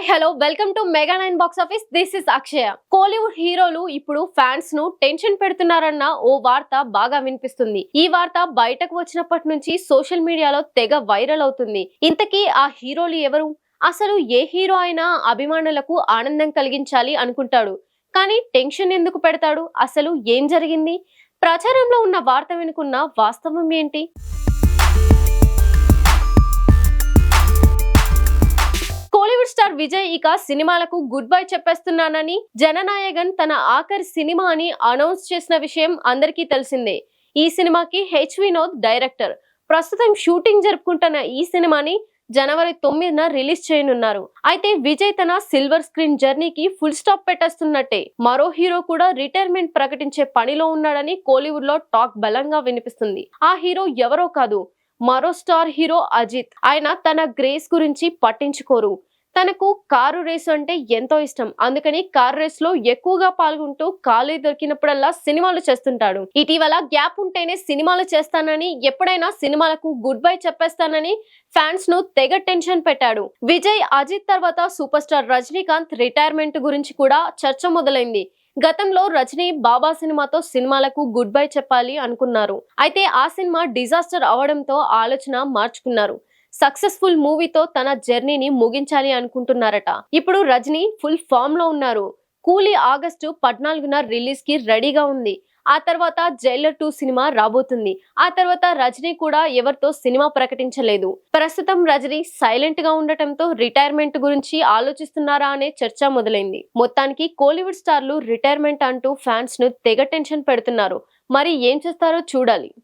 Hi hello welcome to mega nine box office this is Akshaya Kollywood హీరోలు ఇప్పుడు ఫ్యాన్స్ను tension పెడుతున్నారన్న ఓ వార్త బాగా వినిపిస్తుంది. ఈ వార్త బయటకు వచ్చినప్పటి నుంచి సోషల్ మీడియాలో తెగ వైరల్ అవుతుంది. ఇంతకీ ఆ హీరోలు ఎవరు? అసలు ఏ హీరో అయినా అభిమానులకు ఆనందం కలిగించాలి అనుకుంటాడు. కానీ టెన్షన్ ఎందుకు పెడతాడు? అసలు ఏం జరిగింది? ప్రచారంలో ఉన్న వార్త వెనుకున్న వాస్తవం ఏంటి? విజయ్ ఇక సినిమాలకు గుడ్ బై చెప్పేస్తున్నానని జననాయగన్ తన ఆఖరి సినిమా అని అనౌన్స్ చేసిన విషయం అందరికీ తెలిసిందే. ఈ సినిమాకి హెచ్ వినోద్ డైరెక్టర్. ప్రస్తుతం షూటింగ్ జరుపుకుంటున్న ఈ సినిమాని జనవరి తొమ్మిదిన రిలీజ్ చేయనున్నారు. అయితే విజయ్ తన సిల్వర్ స్క్రీన్ జర్నీకి ఫుల్ స్టాప్ పెట్టేస్తున్నట్టే. మరో హీరో కూడా రిటైర్మెంట్ ప్రకటించే పనిలో ఉన్నాడని కోలీవుడ్లో టాక్ బలంగా వినిపిస్తుంది. ఆ హీరో ఎవరో కాదు మరో స్టార్ హీరో అజిత్. ఆయన తన గ్రేస్ గురించి పట్టించుకోరు. తనకు కారు రేసు అంటే ఎంతో ఇష్టం. అందుకని కారు రేస్లో ఎక్కువగా పాల్గొంటూ ఖాళీ దొరికినప్పుడల్లా సినిమాలు చేస్తుంటాడు. ఇటీవల గ్యాప్ ఉంటేనే సినిమాలు చేస్తానని ఎప్పుడైనా సినిమాలకు గుడ్ బై చెప్పేస్తానని ఫ్యాన్స్ను తెగ టెన్షన్ పెట్టాడు. విజయ్ అజిత్ తర్వాత సూపర్ స్టార్ రజనీకాంత్ రిటైర్మెంట్ గురించి కూడా చర్చ మొదలైంది. గతంలో రజనీ బాబా సినిమాతో సినిమాలకు గుడ్ బై చెప్పాలి అనుకున్నారు. అయితే ఆ సినిమా డిజాస్టర్ అవడంతో ఆలోచన మార్చుకున్నారు. సక్సెస్ఫుల్ మూవీతో తన జర్నీని ముగించాలి అనుకుంటున్నారట. ఇప్పుడు రజనీ ఫుల్ ఫామ్లో ఉన్నారు. కూలీ ఆగస్టు పద్నాలుగున రిలీజ్కి రెడీగా ఉంది. ఆ తర్వాత జైలర్ టూ సినిమా రాబోతుంది. ఆ తర్వాత రజనీ కూడా ఎవరితో సినిమా ప్రకటించలేదు. ప్రస్తుతం రజనీ సైలెంట్గా ఉండటంతో రిటైర్మెంట్ గురించి ఆలోచిస్తున్నారా అనే చర్చ మొదలైంది. మొత్తానికి కోలీవుడ్ స్టార్లు రిటైర్మెంట్ అంటూ ఫ్యాన్స్ను తెగ టెన్షన్ పెడుతున్నారు. మరి ఏం చేస్తారో చూడాలి.